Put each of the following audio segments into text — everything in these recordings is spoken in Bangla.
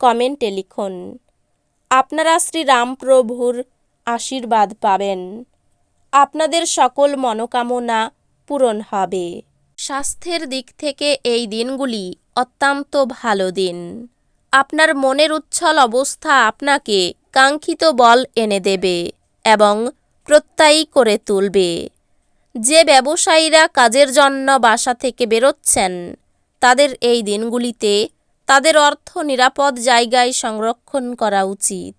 কমেন্টে লিখুন, আপনারা শ্রীরামপ্রভুর আশীর্বাদ পাবেন। আপনাদের সকল মনোকামনা পূরণ হবে। স্বাস্থ্যের দিক থেকে এই দিনগুলি অত্যন্ত ভালো দিন। আপনার মনের উচ্ছল অবস্থা আপনাকে কাঙ্ক্ষিত বল এনে দেবে এবং প্রত্যয়ী করে তুলবে। যে ব্যবসায়ীরা কাজের জন্য বাসা থেকে বেরোচ্ছেন, তাদের এই দিনগুলিতে তাদের অর্থ নিরাপদ জায়গায় সংরক্ষণ করা উচিত।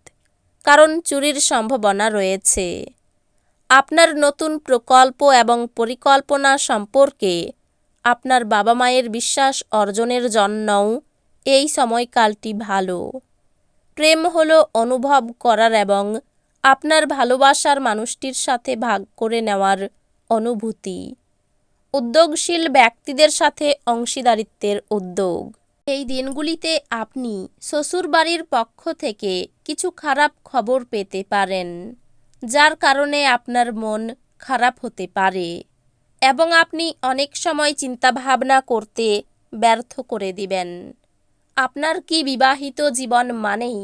কারণ চুরির সম্ভাবনা রয়েছে। আপনার নতুন প্রকল্প এবং পরিকল্পনা সম্পর্কে আপনার বাবা মায়ের বিশ্বাস অর্জনের জন্যও এই সময়কালটি ভালো। প্রেম হলো অনুভব করার এবং আপনার ভালোবাসার মানুষটির সাথে ভাগ করে নেওয়ার অনুভূতি। উদ্যোগশীল ব্যক্তিদের সাথে অংশীদারিত্বের উদ্যোগ। এই দিনগুলিতে আপনি শ্বশুরবাড়ির পক্ষ থেকে কিছু খারাপ খবর পেতে পারেন, যার কারণে আপনার মন খারাপ হতে পারে এবং আপনি অনেক সময় চিন্তাভাবনা করতে ব্যর্থ করে দিবেন। আপনার কি বিবাহিত জীবন মানেই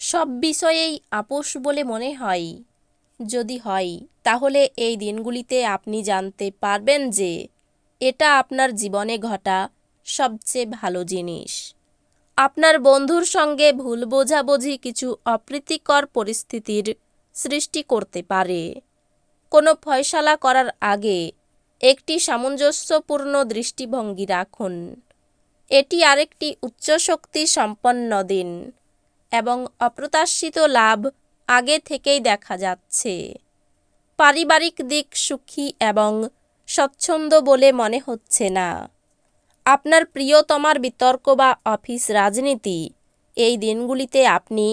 সব বিষয়েই আপোষ বলে মনে হয়? যদি হয়, তাহলে এই দিনগুলিতে আপনি জানতে পারবেন যে এটা আপনার জীবনে ঘটা সবচেয়ে ভালো জিনিস। আপনার বন্ধুর সঙ্গে ভুল বোঝাবুঝি কিছু অপ্রীতিকর পরিস্থিতির সৃষ্টি করতে পারে। কোনো ফয়সালা করার আগে একটি সামঞ্জস্যপূর্ণ দৃষ্টিভঙ্গি রাখুন। এটি আরেকটি উচ্চশক্তি সম্পন্ন দিন এবং অপ্রত্যাশিত লাভ আগে থেকেই দেখা যাচ্ছে। পারিবারিক দিক সুখী এবং স্বচ্ছন্দ বলে মনে হচ্ছে না। আপনার প্রিয়তমার বিতর্ক বা অফিস রাজনীতি, এই দিনগুলিতে আপনি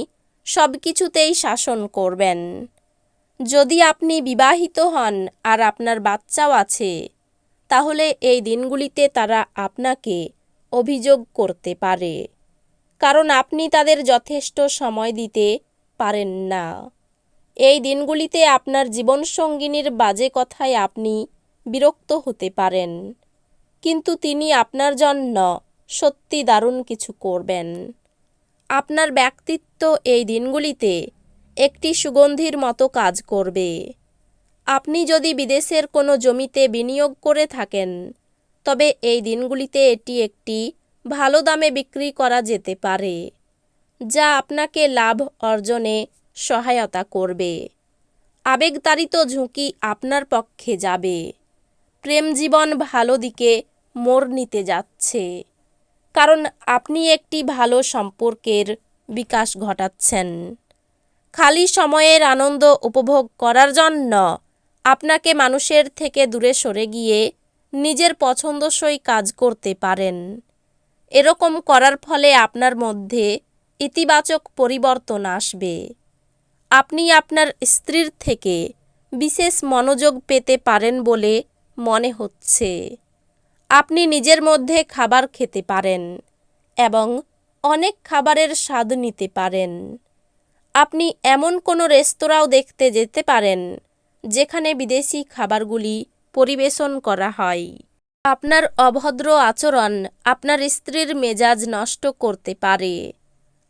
সব কিছুতেই শাসন করবেন। যদি আপনি বিবাহিত হন আর আপনার বাচ্চাও আছে, তাহলে এই দিনগুলিতে তারা আপনাকে অভিযোগ করতে পারে, কারণ আপনি তাদের যথেষ্ট সময় দিতে পারেন না। এই দিনগুলিতে আপনার জীবনসঙ্গিনীর বাজে কথায় আপনি বিরক্ত হতে পারেন। কিন্তু তিনি আপনার জন্য সত্যি দারুণ কিছু করবেন। আপনার ব্যক্তিত্ব এই দিনগুলিতে একটি সুগন্ধির মতো কাজ করবে। আপনি যদি বিদেশের কোনো জমিতে বিনিয়োগ করে থাকেন, তবে এই দিনগুলিতে এটি একটি ভালো দামে বিক্রি করা যেতে পারে, যা আপনাকে লাভ অর্জনে সহায়তা করবে। আবেগতাড়িত ঝুঁকি আপনার পক্ষে যাবে। প্রেম জীবন ভালো দিকে মোড় নিতে যাচ্ছে। কারণ আপনি একটি ভালো সম্পর্কের বিকাশ ঘটাচ্ছেন। খালি সময়ের আনন্দ উপভোগ করার জন্য আপনাকে মানুষের থেকে দূরে সরে গিয়ে নিজের পছন্দসই কাজ করতে পারেন। এরকম করার ফলে আপনার মধ্যে ইতিবাচক পরিবর্তন আসবে। আপনি আপনার স্ত্রীর থেকে বিশেষ মনোযোগ পেতে পারেন বলে মনে হচ্ছে। আপনি নিজের মধ্যে খাবার খেতে পারেন এবং অনেক খাবারের স্বাদ নিতে পারেন। আপনি এমন কোনো রেস্তোরাঁও দেখতে যেতে পারেন যেখানে বিদেশি খাবারগুলি পরিবেশন করা হয়। আপনার অভদ্র আচরণ আপনার স্ত্রীর মেজাজ নষ্ট করতে পারে।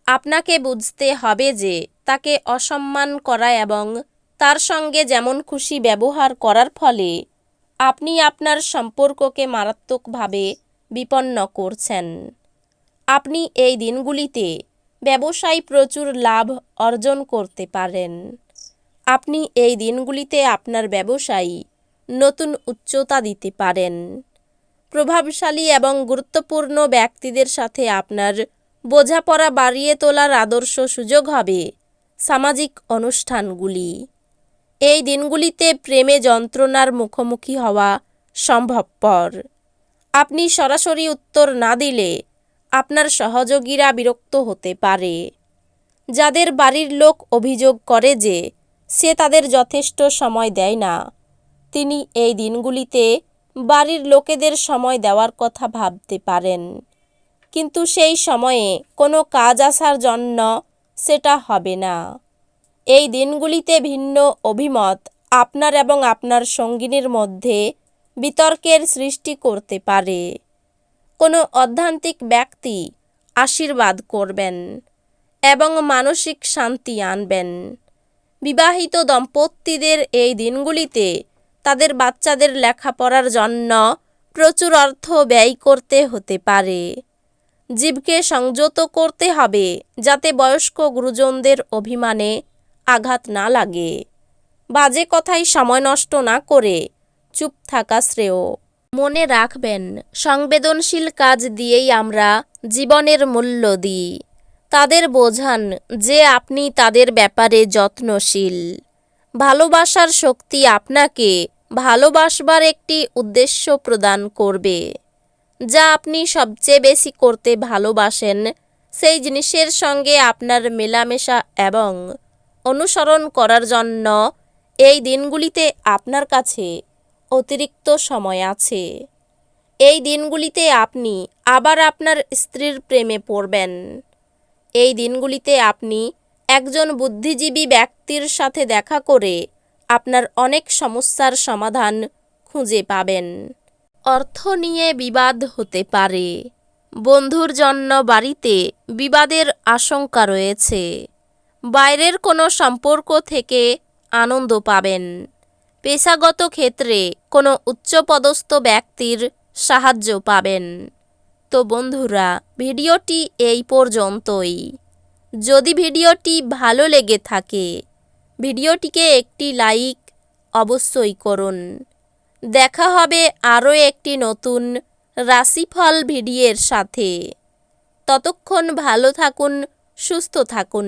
আপনাকে বুঝতে হবে যে তাকে অসম্মান করা এবং তার সঙ্গে যেমন খুশি ব্যবহার করার ফলে আপনি আপনার সম্পর্ককে মারাত্মকভাবে বিপন্ন করছেন। আপনি এই দিনগুলিতে ব্যবসায় প্রচুর লাভ অর্জন করতে পারেন। আপনি এই দিনগুলিতে আপনার ব্যবসায়ী নতুন উচ্চতা দিতে পারেন। প্রভাবশালী এবং গুরুত্বপূর্ণ ব্যক্তিদের সাথে আপনার বোঝাপড়া বাড়িয়ে তোলার আদর্শ সুযোগ হবে সামাজিক অনুষ্ঠানগুলি। এই দিনগুলিতে প্রেমে যন্ত্রণার মুখোমুখি হওয়া সম্ভবপর। আপনি সরাসরি উত্তর না দিলে আপনার সহযোগীরা বিরক্ত হতে পারে। যাদের বাড়ির লোক অভিযোগ করে যে সে তাদের যথেষ্ট সময় দেয় না, তিনি এই দিনগুলিতে বাড়ির লোকেদের সময় দেওয়ার কথা ভাবতে পারেন। কিন্তু সেই সময়ে কোনো কাজ আসার জন্য সেটা হবে না। এই দিনগুলিতে ভিন্ন অভিমত আপনার এবং আপনার সঙ্গিনীর মধ্যে বিতর্কের সৃষ্টি করতে পারে। কোনো অধ্যান্তিক ব্যক্তি আশীর্বাদ করবেন এবং মানসিক শান্তি আনবেন। বিবাহিত দম্পতিদের এই দিনগুলিতে তাদের বাচ্চাদের লেখাপড়ার জন্য প্রচুর অর্থ ব্যয় করতে হতে পারে। জীবকে সংযত করতে হবে যাতে বয়স্ক গুরুজনদের অভিমানে আঘাত না লাগে। বাজে কথায় সময় নষ্ট না করে চুপ থাকা শ্রেয়। মনে রাখবেন, সংবেদনশীল কাজ দিয়েই আমরা জীবনের মূল্য দিই। তাদের বোঝান যে আপনি তাদের ব্যাপারে যত্নশীল। ভালোবাসার শক্তি আপনাকে ভালোবাসবার একটি উদ্দেশ্য প্রদান করবে। যা আপনি সবচেয়ে বেশি করতে ভালোবাসেন, সেই জিনিসের সঙ্গে আপনার মেলামেশা এবং অনুসরণ করার জন্য এই দিনগুলিতে আপনার কাছে অতিরিক্ত সময় আছে। এই দিনগুলিতে আপনি আবার আপনার স্ত্রীর প্রেমে পড়বেন। এই দিনগুলিতে আপনি একজন বুদ্ধিজীবী ব্যক্তির সাথে দেখা করে আপনার অনেক সমস্যার সমাধান খুঁজে পাবেন। অর্থ নিয়ে বিবাদ হতে পারে। বন্ধুর জন্য বাড়িতে বিবাদের আশঙ্কা রয়েছে। বাইরের কোনো সম্পর্ক থেকে আনন্দ পাবেন। পেশাগত ক্ষেত্রে কোনো উচ্চপদস্থ ব্যক্তির সাহায্য পাবেন। তো বন্ধুরা, ভিডিওটি এই পর্যন্তই। যদি ভিডিওটি ভালো লেগে থাকে, ভিডিওটিকে একটি লাইক অবশ্যই করুন। দেখা হবে আরও একটি নতুন রাশিফল ভিডিওর সাথে। ততক্ষণ ভালো থাকুন, সুস্থ থাকুন।